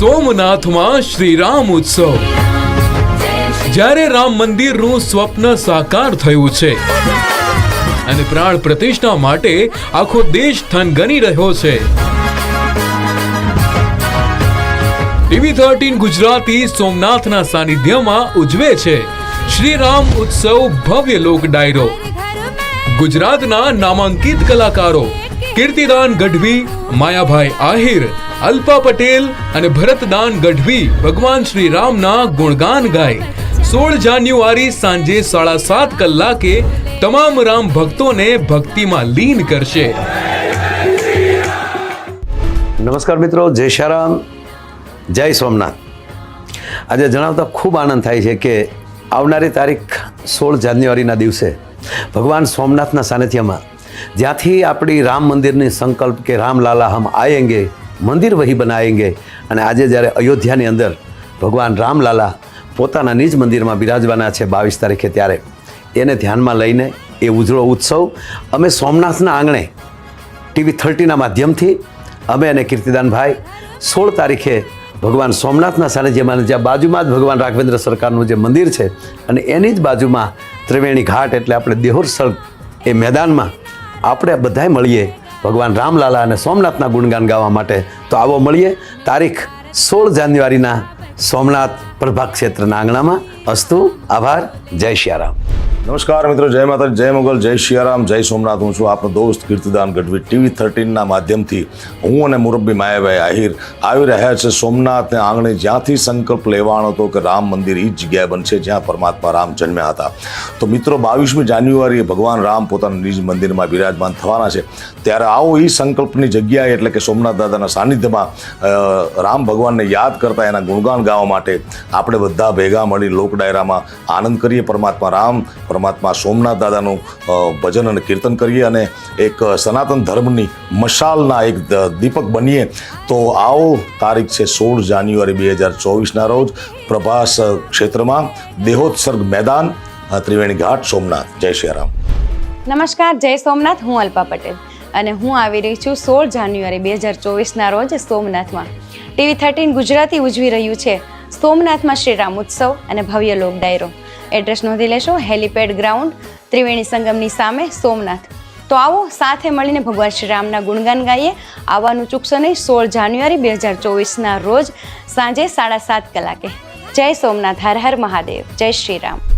સોમનાથમાં શ્રીરામ ઉત્સવ. જ્યારે રામ મંદિરનું સ્વપ્ન સાકાર થયું છે અને પ્રાણ પ્રતિષ્ઠા માટે આખો દેશ થનગની રહ્યો છે. ટીવી થર્ટીન ગુજરાતી સોમનાથના સાનિધ્યમાં ઉજવે છે શ્રીરામ ઉત્સવ ભવ્ય લોક ડાયરો ગુજરાતના નામાંકિત કલાકારો કીર્તિદાન ગઢવી, માયાભાઈ આહિર, અલ્પા પટેલ અને ભરતદાન ગઢવી ભગવાન શ્રી રામના ગુણગાન ગાય. સોળ જાન્યુઆરી સાંજે સાડા સાત કલાકે તમામ રામ ભક્તોને ભક્તિમાં લીન કરશે. નમસ્કાર મિત્રો, જય શારામ જય સોમનાથ. આજે જણાવતા ખૂબ આનંદ થાય છે કે આવનારી તારીખ સોળ જાન્યુઆરીના દિવસે ભગવાન સોમનાથના સાનિધ્યમાં જ્યાંથી આપણી રામ મંદિરની સંકલ્પ કે રામલાલા હમ આયેંગે, મંદિર વહી બનાયેંગે. અને આજે જ્યારે અયોધ્યાની અંદર ભગવાન રામલાલા પોતાના નિજ મંદિરમાં બિરાજવાના છે બાવીસ તારીખે ત્યારે, એને ધ્યાનમાં લઈને એ ઉજળો ઉત્સવ, અમે સોમનાથના આંગણે ટીવી થર્ટીના માધ્યમથી, અમે અને કીર્તિદાનભાઈ સોળ તારીખે ભગવાન સોમનાથના સાનિધ્યમાં જ્યાં બાજુમાં જ ભગવાન રાઘવેન્દ્ર સરકારનું જે મંદિર છે, અને એની જ બાજુમાં ત્રિવેણી ઘાટ એટલે આપણે દેહોર સળગ એ મેદાનમાં આપણે બધાય મળીએ. ભગવાન રામલાલા અને સોમનાથના ગુણગાન ગાવા માટે. તો આવો મળીએ. તારીખ સોળ જાન્યુઆરીના સોમનાથ પ્રભાગ ક્ષેત્રના આંગણામાં. અસ્તુ, આભાર. જય શ્યારામ. નમસ્કાર મિત્રો, જય માતા જય મોગલ, જય શિયારામ, જય સોમનાથ. હું છું આપનો દોસ્ત કીર્તિદાન ગઢવી. ટીવી થર્ટીનના માધ્યમથી હું અને મુરબ્બી માયાભાઈ આહિર આવી રહ્યા છે સોમનાથને આંગણે. જ્યાંથી સંકલ્પ લેવાનો હતો કે રામ મંદિર એ જ જગ્યાએ બનશે જ્યાં પરમાત્મા રામ જન્મ્યા હતા. તો મિત્રો, બાવીસમી જાન્યુઆરીએ ભગવાન રામ પોતાના નિજ મંદિરમાં બિરાજમાન થવાના છે. ત્યારે આવો એ સંકલ્પની જગ્યાએ એટલે કે સોમનાથ દાદાના સાનિધ્યમાં રામ ભગવાનને યાદ કરતા એના ગુણગાન ગાવા માટે આપણે બધા ભેગા મળી લોક ડાયરામાં આનંદ કરીએ. પરમાત્મા રામ પરમાત્મા સોમનાથ દાદાનું ભજન અને કીર્તન કરીએ અને એક સનાતન ધર્મની મશાલના એક દીપક બનીએ, તો આવો તારીખ છે સોળ જાન્યુઆરી બે હજાર ચોવીસના રોજ પ્રભાસ ક્ષેત્રમાં દેહોત્સર્ગ મેદાન ત્રિવેણી ઘાટ, સોમનાથ. જય શ્રી રામ. નમસ્કાર, જય સોમનાથ. હું અલ્પા પટેલ અને હું આવી રહી છું સોળ જાન્યુઆરી બે હજાર ચોવીસના રોજ સોમનાથમાં. ટીવી થર્ટીન ગુજરાતી ઉજવી રહ્યું છે. સોમનાથમાં શ્રીરામ ઉત્સવ અને ભવ્ય લોક ડાયરો એડ્રેસ નોંધી લેશો, હેલીપેડ ગ્રાઉન્ડ, ત્રિવેણી સંગમની સામે સોમનાથ. તો આવો સાથે મળીને ભગવાન શ્રીરામના ગુણગાન ગાઈએ. આવવાનું ચૂકશો નહીં, સોળ જાન્યુઆરી બે હજાર ચોવીસના રોજ સાંજે સાડા સાત કલાકે. જય સોમનાથ, હર હર મહાદેવ, જય શ્રી રામ